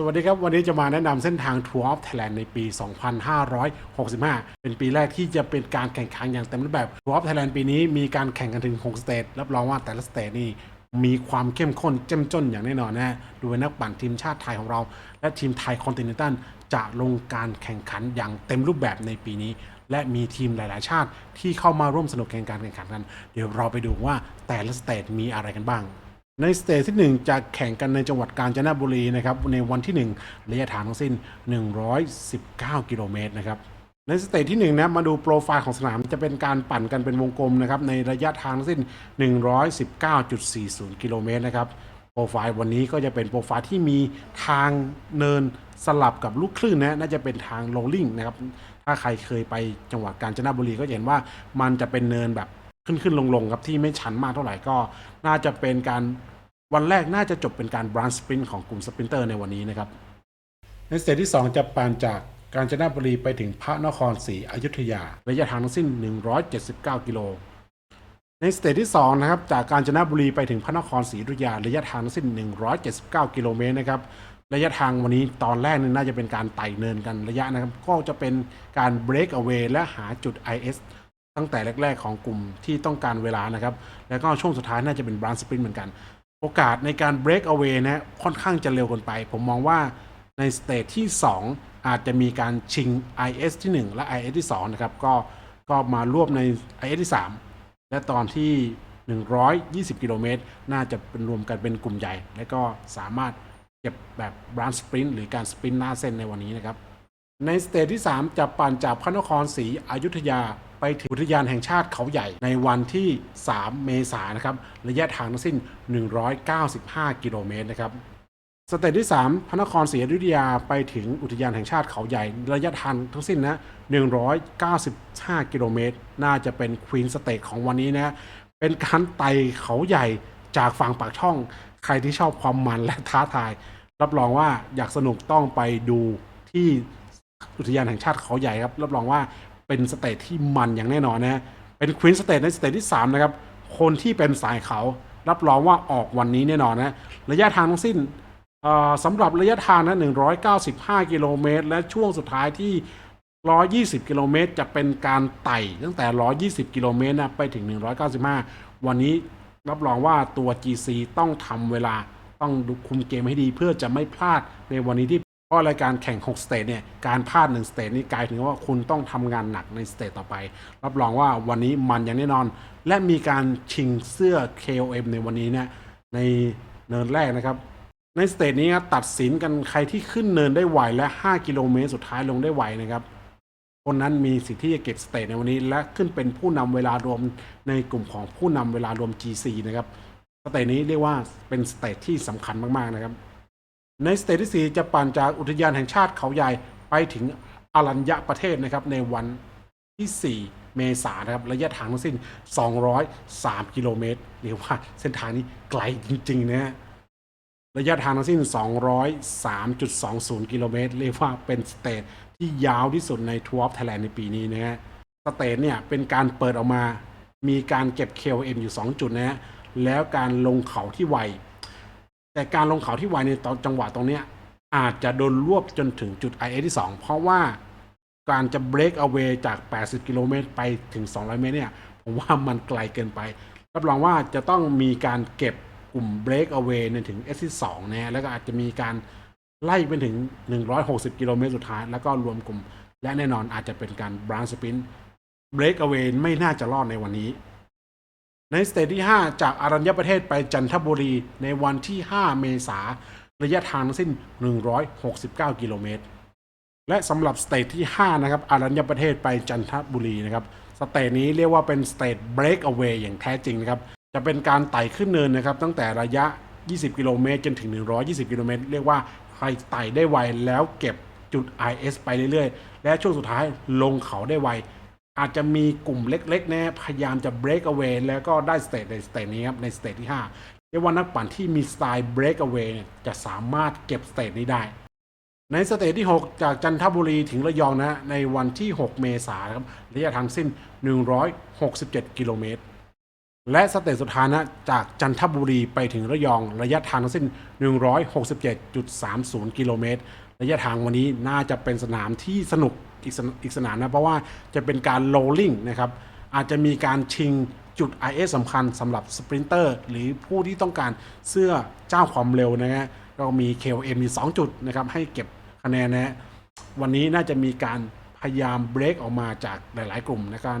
สวัสดีครับ วันนี้จะมาแนะนำเส้นทาง Tour of Thailand ในปี 2565 เป็นปีแรกที่จะเป็นการแข่งขันอย่างเต็มรูปแบบ Tour of Thailand ปีนี้มีการแข่งกันถึง 6 สเตทรับรองว่าแต่ละสเตทนี่มีความเข้มข้นเจ้มจนอย่างแน่นอนนะฮะดูนนักปั่นทีมชาติไทยของเรา และทีมไทยคอนติเนนตัลจะลงการแข่งขันอย่างเต็มรูปแบบในปีนี้ และมีทีมหลาย ๆ ชาติที่เข้ามาร่วมสนุกแข่งการแข่งขันกัน เดี๋ยวเราไปดูว่าแต่ละสเตทมีอะไรกันบ้าง ในสเตจที่ 1 จะแข่งกันในจังหวัดกาญจนบุรีนะครับในวันที่ 1 ระยะทางทั้งสิ้น 119 กิโลเมตรนะครับในสเตจที่ 1 นะ มาดูโปรไฟล์ของสนามจะเป็นการปั่นกันเป็นวงกลมนะครับในระยะทางทั้งสิ้น 119.40 กิโลเมตรนะครับโปรไฟล์วันนี้ก็จะเป็นโปรไฟล์ที่มีทางเนินสลับกับลูกคลื่นนะน่าจะเป็นทางลงลิ่งนะครับถ้าใครเคยไปจังหวัดกาญจนบุรีก็เห็นว่ามันจะเป็นเนินแบบ ขึ้นขึ้นลงลงครับที่ไม่ชันมากเท่าไหร่ก็น่าจะเป็นการวันแรกน่าจะจบเป็นการบรันสปรินต์ของกลุ่มสปรินเตอร์ในวันนี้นะครับ ในสเตจที่ 2 จะปั่นจากกาญจนบุรีไปถึงพระนครศรีอยุธยา ระยะทางทั้งสิ้น 179 กิโล ในสเตจที่ 2 นะครับ จากกาญจนบุรีไปถึงพระนครศรีอยุธยา ระยะทางทั้งสิ้น 179 กิโลเมตรนะครับ ระยะทางวันนี้ตอนแรกนี่น่าจะเป็นการไต่เนินกันระยะนะครับ ก็จะเป็นการ break away และหาจุด IS ตั้งแต่แรก ๆ ของกลุ่มที่ต้องการเวลานะครับ แล้วก็ช่วงสุดท้ายน่าจะเป็นบรันสปรินต์เหมือนกัน โอกาสในการ break away นะค่อนข้างจะเร็วเกินไป ผมมองว่าในสเตจที่ 2 อาจจะมีการชิง IS ที่ 1 และ IS ที่ 2 นะครับ ก็ก็มารวบใน IS ที่ 3 และตอนที่ 120 กิโลเมตร น่าจะเป็นรวมกันเป็นกลุ่มใหญ่ และก็สามารถเก็บแบบบรันสปรินต์หรือการสปรินต์หน้าเส้นในวันนี้นะครับ ในสเตจที่ 3 จะปั่นจากพระนครศรีอยุธยา ไปถึงอุทยานแห่งชาติเขาใหญ่ในวันที่ 3 เมษายนนะครับระยะทางทั้งสิ้น 195 กิโลเมตรนะครับสเตจที่ 3 พระนครศรีอยุธยาไปถึงอุทยานแห่งชาติเขาใหญ่ ระยะทางทั้งสิ้นนะ 195 กิโลเมตร น่าจะเป็นควีนสเตจของวันนี้นะ เป็นการไต่เขาใหญ่จากฝั่งปากช่อง ใครที่ชอบความมันและท้าทาย รับรองว่าอยากสนุกต้องไปดูที่อุทยานแห่งชาติเขาใหญ่ครับ รับรองว่า เป็นสเตจที่มันอย่างแน่นอนนะ เป็นควีนสเตจในสเตจที่ 3 นะครับ คนที่เป็นสายเขารับรองว่าออกวันนี้แน่นอนนะ ระยะทางทั้งสิ้นสำหรับระยะทางนะ195 กิโลเมตร และช่วงสุดท้ายที่ 120 กิโลเมตร จะเป็นการไต่ตั้งแต่ 120 กิโลเมตรนะไปถึง 195 วันนี้รับรองว่าตัว GC ต้องทำเวลาต้องดูคุมเกมให้ดีเพื่อจะไม่พลาดในวันนี้ที่ เพราะรายการแข่ง 6 สเตจเนี่ยการพลาด 1 สเตจนี่กลายถึงว่าคุณต้องทำงานหนักในสเตจต่อไป รับรองว่าวันนี้มันอย่างแน่นอน และมีการชิงเสื้อ KOM ในวันนี้เนี่ยในเนินแรกนะครับ ในสเตจนี้ครับตัดสินกันใครที่ขึ้นเนินได้ไหวและ 5 กิโลเมตรสุดท้ายลงได้ไหวนะครับคนนั้นมีสิทธิ์ที่จะเก็บสเตจในวันนี้ และขึ้นเป็นผู้นำเวลารวมในกลุ่มของผู้นำเวลารวม GC นะครับสเตจนี้เรียกว่าเป็นสเตจที่สำคัญมากๆนะครับ ในสเตจที่ 4 จะปั่นจากอุทยานแห่งชาติเขาใหญ่ไปถึงอรัญญประเทศนะครับในวันที่ 4 เมษายนนะครับระยะทางทั้งสิ้น 203 กิโลเมตรเรียกว่าเส้นทางนี้ไกลจริงๆนะฮะระยะทางทั้งสิ้น 203.20 กิโลเมตรเรียกว่าเป็นสเตจที่ยาวที่สุดในทัวร์ไทยแลนด์ในปีนี้นะฮะสเตจเนี่ยเป็นการเปิดออกมา มีการเก็บ KOM อยู่ 2 จุดนะฮะแล้วการลงเขาที่ไว แต่การลงเขาที่ไวในตอนจังหวะตรงเนี้ยอาจจะโดนรวบจนถึงจุด IA ที่ 2 เพราะว่าการจะ break away จาก 80 กิโลเมตรไปถึง 200 เมตรเนี่ย ผมว่ามันไกลเกินไป รับรองว่าจะต้องมีการเก็บกลุ่ม break away ในถึง S ที่2นะฮะแล้วก็อาจจะมีการไล่ไปถึง 160 กิโลเมตรสุดท้าย แล้วก็รวมกลุ่ม และแน่นอนอาจจะเป็นการ branch sprint break away ไม่น่าจะรอดในวันนี้ ในสเตจที่ 5 จากอารัญญประเทศไปจันทบุรีในวันที่ 5 เมษาระยะทางทั้งสิ้น 169 กิโลเมตร และสำหรับสเตจที่ 5 นะครับ อารัญญประเทศไปจันทบุรีนะครับ สเตจนี้เรียกว่าเป็นสเตจ break away อย่างแท้จริงนะครับ จะเป็นการไต่ขึ้นเนินนะครับ ตั้งแต่ระยะ 20 กิโลเมตรจนถึง 120 กิโลเมตร เรียกว่าใครไต่ได้ไวแล้วเก็บจุด IS ไปเรื่อยๆ และช่วงสุดท้ายลงเขาได้ไว อาจจะมีกลุ่มเล็กๆนะพยายามจะ break away แล้วก็ได้สเตจในสเตจนี้ครับในสเตจที่5เรียกว่านักปั่นที่มีสไตล์ break away เนี่ยจะสามารถเก็บสเตจนี้ได้ ในสเตจที่ 6 จากจันทบุรีถึงระยองนะในวันที่ 6 เมษายนครับระยะทางสิ้น 167 กิโลเมตรและสเตจสุดท้ายนะจากจันทบุรีไปถึงระยองระยะทางทั้งสิ้น 167.30 กิโลเมตร ระยะทางวันนี้น่าจะเป็นสนามที่สนุกอีกสนอีกสนามนะ เพราะว่าจะเป็นการโรลลิ่งนะครับอาจจะมีการชิงจุด IS สำคัญสำหรับสปรินเตอร์หรือผู้ที่ต้องการเสื้อเจ้าความเร็วนะฮะก็มี KOM มี 2 จุดนะครับให้เก็บคะแนนนะฮะวันนี้น่าจะมีการพยายามเบรกออกมาจากหลาย ๆ กลุ่มนะครับ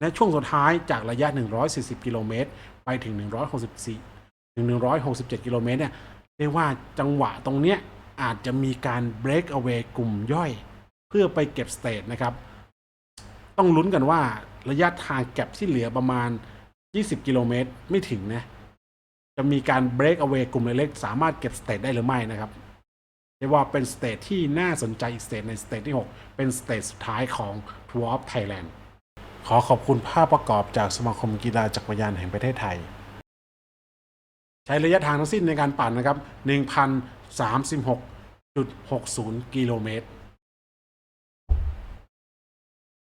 ในช่วงสุดท้ายจากระยะ 140 กิโลเมตร ไปถึง 164ถึง167 กิโลเมตรเนี่ยเรียกว่าจังหวะตรงเนี้ย อาจจะมีการ break away กลุ่มย่อย เพื่อไปเก็บสเตทนะครับ ต้องลุ้นกันว่าระยะทางเก็บที่เหลือประมาณ 20 กิโลเมตรไม่ถึงนะ จะมีการ break away กลุ่มเล็กๆสามารถเก็บสเตทได้หรือไม่นะครับเรียกว่าเป็นสเตทที่น่าสนใจอีกสเตทในสเตทที่ 6 เป็นสเตทสุดท้ายของ Tour of Thailand ขอขอบคุณภาพประกอบจากสมาคมกีฬาจักรยานแห่งประเทศไทย ใช้ระยะทางทั้งสิ้นในการปั่นนะครับ 36.60 กิโลเมตร